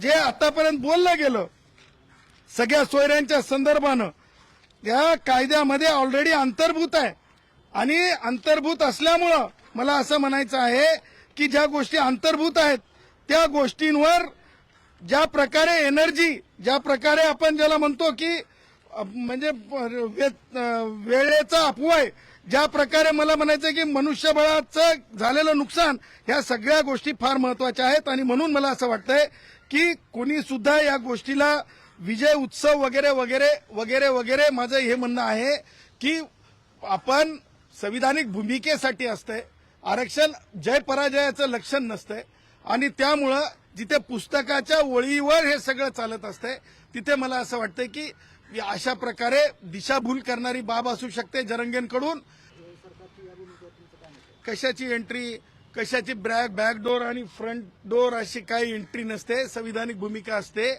जे आतापर्यंत बोललं गेलं सगळ्या सोयऱ्यांच्या संदर्भानं या कायद्यामध्ये ऑलरेडी अंतर्भूत आहे. आणि अंतर्भूत असल्यामुळं मला असं म्हणायचं आहे की ज्या गोष्टी अंतर्भूत आहेत त्या गोष्टींवर ज्या प्रकारे एनर्जी ज्या प्रकारे आपण ज्याला म्हणतो की म्हणजे वेळेचा अपवय ज्या प्रकारे मला म्हणायचं आहे की मनुष्यबळाचं झालेलं नुकसान ह्या सगळ्या गोष्टी फार महत्त्वाच्या आहेत. आणि म्हणून मला असं वाटतंय की कोणी सुद्धा या गोष्टीला विजय उत्सव वगैरे वगैरे वगैरे वगैरे माझं हे म्हणणं आहे की आपण संविधानिक भूमिकेसाठी असतंय. आरक्षण जय पराजयाचं लक्षण नसतंय. आणि त्यामुळं जिथे पुस्तकाच्या ओळीवर हे सगळं चालत असतंय तिथे मला असं वाटतंय की अशा प्रकारे दिशाभूल करणारी बाब असू शकते जरंगेंकडून. कशाची एंट्री कशाची ब्रॅक बॅक डोर आणि फ्रंट डोर अशी काही एंट्री नसते संविधानिक भूमिका असते.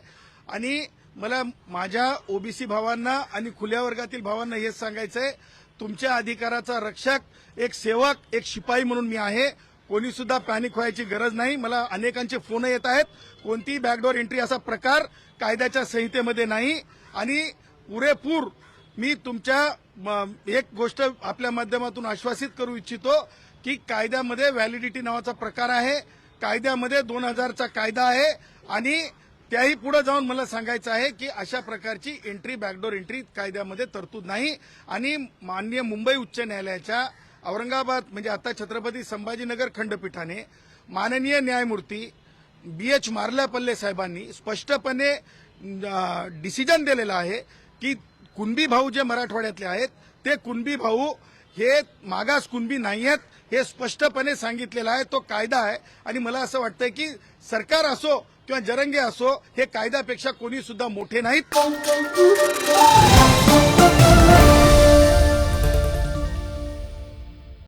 आणि मला माझ्या ओबीसी भावांना आणि खुल्या वर्गातील भावांना हेच सांगायचंय तुमच्या अधिकाराचा रक्षक एक सेवक एक शिपाई म्हणून मी आहे. कोणी सुद्धा पॅनिक व्हायची गरज नाही. मला अनेकांचे फोन येत आहेत. कोणतीही बॅकडोर एंट्री असा प्रकार कायद्याच्या संहितेमध्ये नाही. आणि पुरेपूर मी तुमच्या म, एक गोष्ट आपल्या माध्यमातून आश्वासित करू इच्छितो की कायद्यामध्ये व्हॅलिडिटी नावाचा प्रकार आहे. कायद्यामध्ये दोन हजारचा कायदा आहे. आणि त्याही पुढे जाऊन मला सांगायचं आहे की अशा प्रकारची एंट्री बॅकडोर एंट्री कायद्यामध्ये तरतूद नाही. आणि माननीय मुंबई उच्च न्यायालयाच्या औरंगाबाद म्हणजे आता छत्रपती संभाजीनगर खंडपीठाने माननीय न्यायमूर्ती बी एच मार्ल्यापल्ले साहेबांनी स्पष्टपणे डिसिजन दिलेलं आहे की कुणबी भाऊ जे मराठवाड्यातले आहेत ते कुणबी भाऊ हे मागास कुणबी नाही आहेत हे स्पष्टपणे सांगितलेलं आहे तो कायदा आहे. आणि मला असं वाटतंय की सरकार असो किंवा जरंगे असो हे कायद्यापेक्षा कोणी सुद्धा मोठे नाहीत.